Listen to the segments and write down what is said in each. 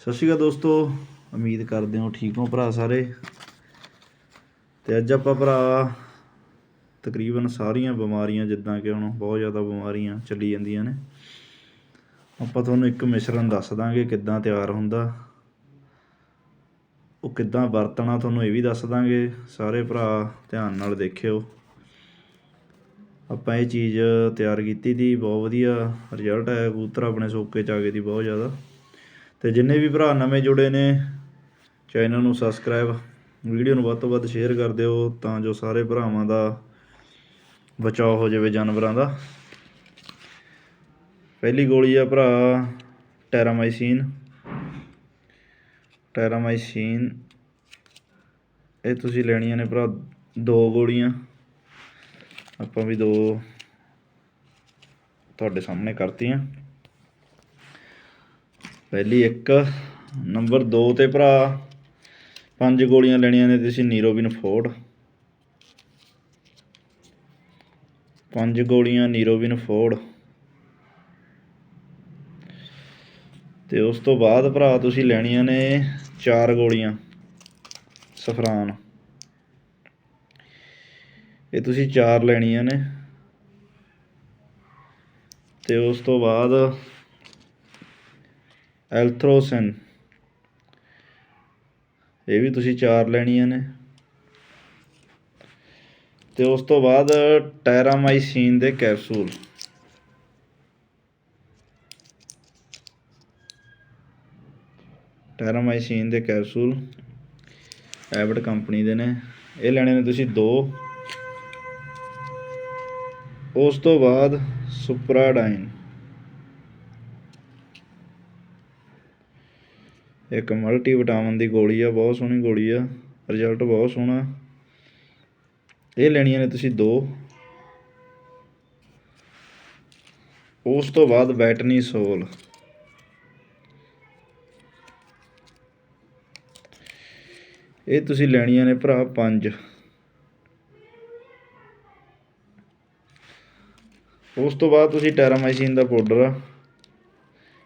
ਸਤਿ ਸ਼੍ਰੀ ਅਕਾਲ ਦੋਸਤੋ, ਉਮੀਦ ਕਰਦੇ ਹਾਂ ਠੀਕ ਹੋ ਭਰਾ ਸਾਰੇ। ਤੇ ਅੱਜ ਆਪਾਂ ਭਰਾ ਤਕਰੀਬਨ ਸਾਰੀਆਂ ਬਿਮਾਰੀਆਂ, ਜਿੱਦਾਂ ਕਿ ਹੁਣ ਬਹੁਤ ਜ਼ਿਆਦਾ ਬਿਮਾਰੀਆਂ ਚੱਲੀ ਜਾਂਦੀਆਂ ਨੇ। ਆਪਾਂ ਤੁਹਾਨੂੰ ਇੱਕ ਮਿਸ਼ਰਣ ਦੱਸ ਦਾਂਗੇ ਕਿੱਦਾਂ ਤਿਆਰ ਹੁੰਦਾ। ਉਹ ਕਿੱਦਾਂ ਵਰਤਣਾ ਤੁਹਾਨੂੰ ਇਹ ਵੀ ਦੱਸ ਦਾਂਗੇ। ਸਾਰੇ ਭਰਾ ਧਿਆਨ ਨਾਲ ਦੇਖਿਓ। ਆਪਾਂ ਇਹ ਚੀਜ਼ ਤਿਆਰ ਕੀਤੀ ਦੀ, ਬਹੁਤ ਵਧੀਆ ਰਿਜ਼ਲਟ ਆਇਆ ਕਬੂਤਰ ਆਪਣੇ ਸੋਕੇ ਚ ਆ ਗਏ ਦੀ ਬਹੁਤ ਜ਼ਿਆਦਾ। ਤੇ ਜਿੰਨੇ ਵੀ ਭਰਾ ਨਵੇਂ ਜੁੜੇ ਨੇ, ਚੈਨਲ ਨੂੰ ਸਬਸਕ੍ਰਾਈਬ ਵੀਡੀਓ ਨੂੰ ਵੱਧ ਤੋਂ ਵੱਧ ਸ਼ੇਅਰ ਕਰ ਦਿਓ, ਤਾਂ ਜੋ ਸਾਰੇ ਭਰਾਵਾਂ ਦਾ ਬਚਾਅ ਹੋ ਜਾਵੇ ਜਾਨਵਰਾਂ ਦਾ। ਪਹਿਲੀ ਗੋਲੀ ਆ ਭਰਾ ਟੈਰਾਮਾਈਸੀਨ। ਟੈਰਾਮਾਈਸੀਨ, ਇਹ ਤੁਸੀਂ ਲੈਣੀਆਂ ਨੇ ਭਰਾ ਦੋ ਗੋਲੀਆਂ। ਆਪਾਂ ਵੀ ਦੋ ਤੁਹਾਡੇ ਸਾਹਮਣੇ ਕਰਤੀਆਂ। ਪਹਿਲੀ ਇੱਕ, ਨੰਬਰ 2 ਤੇ ਭਰਾ। ਪੰਜ ਗੋਲੀਆਂ ਲੈਣੀਆਂ ਨੇ ਤੁਸੀਂ ਨੀਰੋਬਿਨ ਫੋਰਡ ਪੰਜ ਗੋਲੀਆਂ ਨੀਰੋਬਿਨ ਫੋਰਡ ਤੇ ਉਸ ਤੋਂ ਬਾਅਦ ਭਰਾ, ਤੁਸੀਂ ਲੈਣੀਆਂ ਨੇ ਚਾਰ ਗੋਲੀਆਂ। ਸਫਰਾਨ। ਇਹ ਤੁਸੀਂ ਚਾਰ ਲੈਣੀਆਂ ਨੇ। ਤੇ ਉਸ ਤੋਂ ਬਾਅਦ ਐਲਥਰੋਸਿਨ। ਇਹ ਵੀ ਤੁਸੀਂ ਚਾਰ ਲੈਣੀਆਂ ਨੇ। ਤੇ ਉਸ ਤੋਂ ਬਾਅਦ ਟੈਰਾਮਾਈਸੀਨ ਦੇ ਕੈਪਸੂਲ। ਟੈਰਾਮਾਈਸੀਨ ਦੇ ਕੈਪਸੂਲ ਐਵਟ ਕੰਪਨੀ ਦੇ ਨੇ। ਇਹ ਲੈਣੇ ਨੇ ਤੁਸੀਂ ਦੋ। ਉਸ ਤੋਂ ਬਾਅਦ ਸੁਪਰਾਡਾਈਨ। ਇੱਕ ਮਲਟੀ ਵਿਟਾਮਿਨ ਦੀ ਗੋਲੀ ਆ, ਬਹੁਤ ਸੋਹਣੀ ਗੋਲੀ ਆ ਰਿਜ਼ਲਟ ਬਹੁਤ ਸੋਹਣਾ। ਇਹ ਲੈਣੀਆਂ ਨੇ ਤੁਸੀਂ ਦੋ। ਉਸ ਤੋਂ ਬਾਅਦ ਬੈਟਨੀ ਸੋਲ। ਇਹ ਤੁਸੀਂ ਲੈਣੀਆਂ ਨੇ ਭਰਾ ਪੰਜ। ਉਸ ਤੋਂ ਬਾਅਦ ਤੁਸੀਂ ਟੈਰਾਮਾਈਸਿਨ ਦਾ ਪਾਊਡਰ ਆ।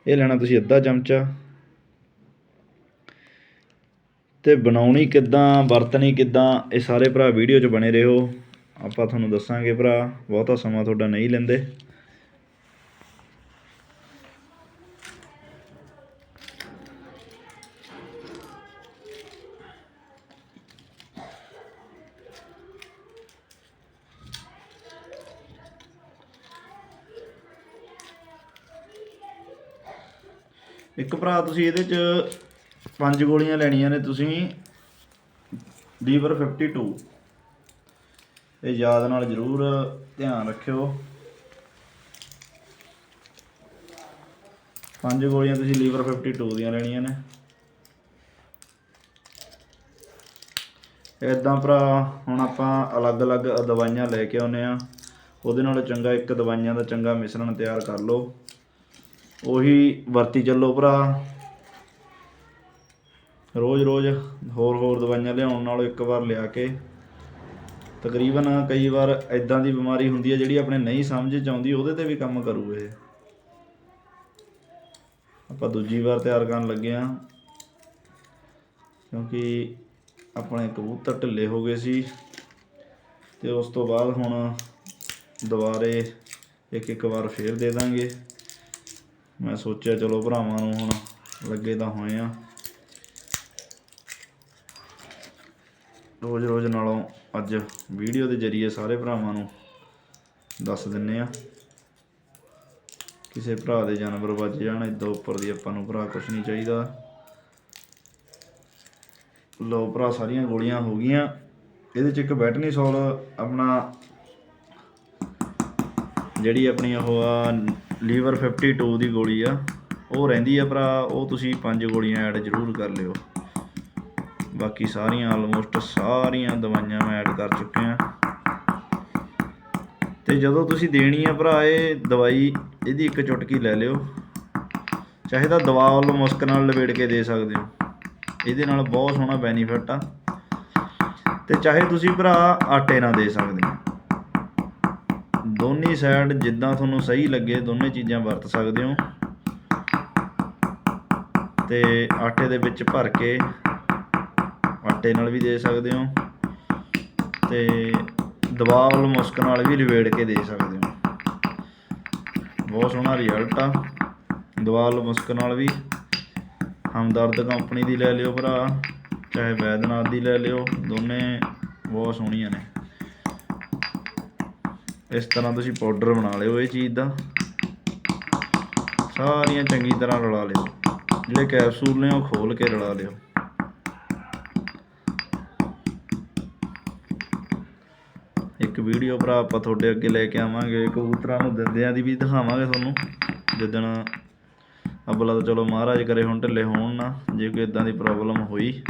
ਇਹ ਲੈਣਾ ਤੁਸੀਂ ਅੱਧਾ ਚਮਚਾ। ਅਤੇ ਬਣਾਉਣੀ ਕਿੱਦਾਂ, ਵਰਤਣੀ ਕਿੱਦਾਂ, ਇਹ ਸਾਰੇ ਭਰਾ ਵੀਡੀਓ 'ਚ ਬਣੇ ਰਹੋ। ਆਪਾਂ ਤੁਹਾਨੂੰ ਦੱਸਾਂਗੇ ਭਰਾ, ਬਹੁਤਾ ਸਮਾਂ ਤੁਹਾਡਾ ਨਹੀਂ ਲੈਂਦੇ। ਇੱਕ ਭਰਾ ਤੁਸੀਂ ਇਹਦੇ 'ਚ ਪੰਜ ਗੋਲੀਆਂ ਲੈਣੀਆਂ ਨੇ ਤੁਸੀਂ। ਲੀਵਰ 52 ਇਹ ਯਾਦ ਨਾਲ ਜ਼ਰੂਰ ਧਿਆਨ ਰੱਖਿਓ। ਪੰਜ ਗੋਲੀਆਂ ਤੁਸੀਂ ਲੀਵਰ 52 ਦੀਆਂ ਲੈਣੀਆਂ ਨੇ। ਇਦਾਂ ਭਰਾ, ਹੁਣ ਆਪਾਂ ਅਲੱਗ-ਅਲੱਗ ਦਵਾਈਆਂ ਲੈ ਕੇ ਆਉਨੇ ਆ ਉਹਦੇ ਨਾਲ ਚੰਗਾ ਇੱਕ ਦਵਾਈਆਂ ਦਾ ਚੰਗਾ ਮਿਸ਼ਰਣ ਤਿਆਰ ਕਰ ਲਓ। ਉਹੀ ਵਰਤੀ ਚੱਲੋ ਭਰਾ। ਰੋਜ਼-ਰੋਜ਼ ਹੋਰ-ਹੋਰ ਦਵਾਈਆਂ ਲਿਆਉਣ ਨਾਲੋਂ ਇੱਕ ਵਾਰ ਲਿਆ ਕੇ ਤਕਰੀਬਨ ਕਈ ਵਾਰ ਐਦਾਂ ਦੀ ਬਿਮਾਰੀ ਹੁੰਦੀ ਹੈ ਜਿਹੜੀ ਆਪਣੇ ਨਹੀਂ ਸਮਝ ਚ ਆਉਂਦੀ, ਉਹਦੇ ਤੇ ਵੀ ਕੰਮ ਕਰੂ ਇਹ। ਆਪਾਂ ਦੂਜੀ ਵਾਰ ਤਿਆਰ ਕਰਨ ਲੱਗੇ ਆ ਕਿਉਂਕਿ ਆਪਣੇ ਕਬੂਤਰ ਢਿੱਲੇ ਹੋ ਗਏ ਸੀ ਤੇ ਉਸ ਤੋਂ ਬਾਅਦ ਹੁਣ ਦੁਬਾਰੇ ਇੱਕ ਇੱਕ ਵਾਰ ਫੇਰ ਦੇ ਦਾਂਗੇ। ਮੈਂ ਸੋਚਿਆ ਚਲੋ ਭਰਾਵਾਂ ਨੂੰ ਹੁਣ ਲੱਗੇ ਤਾਂ ਹੋਏ ਆ ਰੋਜ਼ ਰੋਜ਼ ਨਾਲੋਂ ਅੱਜ ਵੀਡੀਓ ਦੇ ਜ਼ਰੀਏ ਸਾਰੇ ਭਰਾਵਾਂ ਨੂੰ ਦੱਸ ਦਿੰਨੇ ਆ। ਕਿਸੇ ਭਰਾ ਦੇ ਜਾਨਵਰ ਵੱਜ ਜਾਣ ਇਦਾਂ ਉੱਪਰ ਦੀ ਆਪਾਂ ਨੂੰ ਭਰਾ ਕੁਝ ਨਹੀਂ ਚਾਹੀਦਾ। ਲੋ ਭਰਾ, ਸਾਰੀਆਂ ਗੋਲੀਆਂ ਹੋ ਗਈਆਂ। ਇਹਦੇ ਚ ਇੱਕ ਬੈਟਨੀਸੋਲ ਆਪਣਾ, ਜਿਹੜੀ ਆਪਣੀ ਉਹ ਆ, ਲੀਵਰ 52 ਦੀ ਗੋਲੀ ਆ। ਉਹ ਰਹਿੰਦੀ ਆ ਭਰਾ, ਉਹ ਤੁਸੀਂ ਪੰਜ ਗੋਲੀਆਂ ਐਡ ਜ਼ਰੂਰ ਕਰ ਲਿਓ। ਬਾਕੀ ਸਾਰੀਆਂ ਆਲਮੋਸਟ ਸਾਰੀਆਂ ਦਵਾਈਆਂ ਮੈਂ ਐਡ ਕਰ ਚੁੱਕਿਆ। ਤੇ ਜਦੋਂ ਤੁਸੀਂ ਦੇਣੀ ਆ ਭਰਾ, ਇਹ ਦਵਾਈ, ਇਹਦੀ ਇੱਕ ਚੁਟਕੀ ਲੈ ਲਿਓ। ਚਾਹੇ ਤਾਂ ਦਵਾ ਵੱਲੋਂ ਮੁਸਕ ਨਾਲ ਲਵੇੜ ਕੇ ਦੇ ਸਕਦੇ ਹੋ। ਇਹਦੇ ਨਾਲ ਬਹੁਤ ਸੋਹਣਾ ਬੈਨੀਫਿਟ ਆ। ਤੇ ਚਾਹੇ ਤੁਸੀਂ ਭਰਾ ਆਟੇ ਨਾਲ ਦੇ ਸਕਦੇ ਹੋ। ਦੋਨੇ ਸਾਈਡ ਜਿੱਦਾਂ ਤੁਹਾਨੂੰ ਸਹੀ ਲੱਗੇ, ਦੋਨੇ ਚੀਜ਼ਾਂ ਵਰਤ ਸਕਦੇ ਹੋ। ਤੇ ਆਟੇ ਦੇ ਵਿੱਚ ਭਰ ਕੇ ਆਟੇ ਨਾਲ ਵੀ ਦੇ ਸਕਦੇ ਹੋ ਤੇ ਦਬਾਅ ਮੁਸਕ ਨਾਲ ਵੀ ਲਵੇੜ ਕੇ ਦੇ ਸਕਦੇ ਹੋ। ਬਹੁਤ ਸੋਹਣਾ ਰਿਜ਼ਲਟ ਆ। ਦਵਾਲ ਮੁਸਕ ਨਾਲ ਵੀ ਹਮਦਰਦ ਕੰਪਨੀ ਦੀ ਲੈ ਲਿਓ ਭਰਾ, ਚਾਹੇ ਵੈਦਨਾਥ ਦੀ ਲੈ ਲਿਓ, ਦੋਨੇ ਬਹੁਤ ਸੋਹਣੀਆਂ ਨੇ। ਇਸ ਤਰ੍ਹਾਂ ਤੁਸੀਂ ਪਾਊਡਰ ਬਣਾ ਲਿਓ ਇਹ ਚੀਜ਼ ਦਾ। ਸਾਰੀਆਂ ਚੰਗੀ ਤਰ੍ਹਾਂ ਰਲਾ ਲਿਓ। ਜਿਹੜੇ ਕੈਪਸੂਲ ਨੇ ਉਹ ਖੋਲ ਕੇ ਰਲਾ ਲਿਓ। ਇੱਕ ਵੀਡੀਓ ਭਰਾ ਆਪਾਂ ਤੁਹਾਡੇ ਅੱਗੇ ਲੈ ਕੇ ਆਵਾਂਗੇ, ਕਬੂਤਰਾਂ ਨੂੰ ਦਿੰਦਿਆਂ ਦੀ ਵੀ ਦਿਖਾਵਾਂਗੇ ਤੁਹਾਨੂੰ। ਜਿੱਦਣ ਅੱਬਲਾ ਤਾਂ ਚਲੋ ਮਹਾਰਾਜ ਕਰੇ ਹੁਣ ਢਿੱਲੇ ਹੋਣ ਨਾ, ਜੇ ਕੋਈ ਇਦਾਂ ਦੀ ਪ੍ਰੋਬਲਮ ਹੋਈ,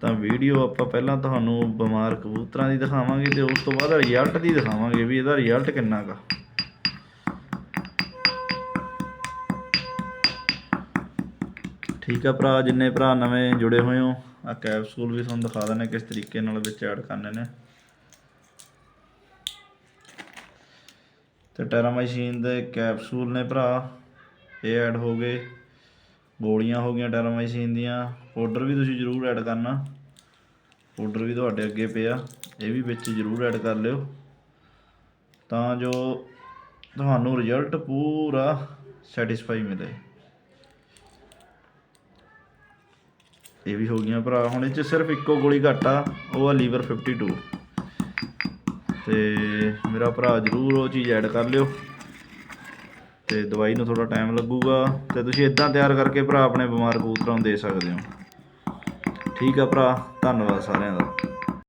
ਤਾਂ ਵੀਡੀਓ ਆਪਾਂ ਪਹਿਲਾਂ ਤੁਹਾਨੂੰ ਬਿਮਾਰ ਕਬੂਤਰਾਂ ਦੀ ਦਿਖਾਵਾਂਗੇ ਤੇ ਉਸ ਤੋਂ ਬਾਅਦ ਰਿਜ਼ਲਟ ਦੀ ਦਿਖਾਵਾਂਗੇ ਵੀ ਇਹਦਾ ਰਿਜ਼ਲਟ ਕਿੰਨਾ ਗਾ ਠੀਕ ਆ ਭਰਾ, ਜਿੰਨੇ ਭਰਾ ਨਵੇਂ ਜੁੜੇ ਹੋਏ ਹੋ ਆ ਕੈਪਸੂਲ ਵੀ ਤੁਹਾਨੂੰ ਦਿਖਾ ਦਿੰਦੇ ਕਿਸ ਤਰੀਕੇ ਨਾਲ ਵਿੱਚ ਐਡ ਕਰਨੇ ਨੇ। ਤੇ ਟੈਰਾਮਾਈਸੀਨ ਦੇ ਕੈਪਸੂਲ ਨੇ ਭਰਾ, ਇਹ ਐਡ ਹੋ ਗਏ। ਗੋਲੀਆਂ ਹੋ ਗਈਆਂ ਟੈਰਾਮਾਈਸੀਨ ਦੀਆਂ। ਪਾਊਡਰ ਵੀ ਤੁਸੀਂ ਜ਼ਰੂਰ ਐਡ ਕਰਨਾ। ਪਾਊਡਰ ਵੀ ਤੁਹਾਡੇ ਅੱਗੇ ਪਿਆ। ਇਹ ਵੀ ਵਿੱਚ ਜ਼ਰੂਰ ਐਡ ਕਰ ਲਿਓ। ਤਾਂ ਜੋ ਤੁਹਾਨੂੰ ਰਿਜ਼ਲਟ ਪੂਰਾ ਸੈਟੀਸਫਾਈ ਮਿਲੇ। ਇਹ ਵੀ ਹੋ ਗਈਆਂ ਭਰਾ। ਹੁਣ ਇਹ ਚ ਸਿਰਫ ਇੱਕੋ ਗੋਲੀ ਘੱਟ ਆ। ਉਹ ਆ ਲੀਵਰ 52 ਤੇ ਮੇਰਾ ਭਰਾ ਜਰੂਰ ਉਹ ਚੀਜ਼ ਐਡ ਕਰ ਲਿਓ। ਤੇ ਦਵਾਈ ਨੂੰ ਥੋੜਾ ਟਾਈਮ ਲੱਗੂਗਾ। ਤੇ ਤੁਸੀਂ ਇਦਾਂ ਤਿਆਰ ਕਰਕੇ ਭਰਾ ਆਪਣੇ ਬਿਮਾਰ ਕਬੂਤਰਾਂ ਨੂੰ ਦੇ ਸਕਦੇ ਹੋ। ਠੀਕ ਆ ਭਰਾ, ਧੰਨਵਾਦ ਸਾਰਿਆਂ ਦਾ।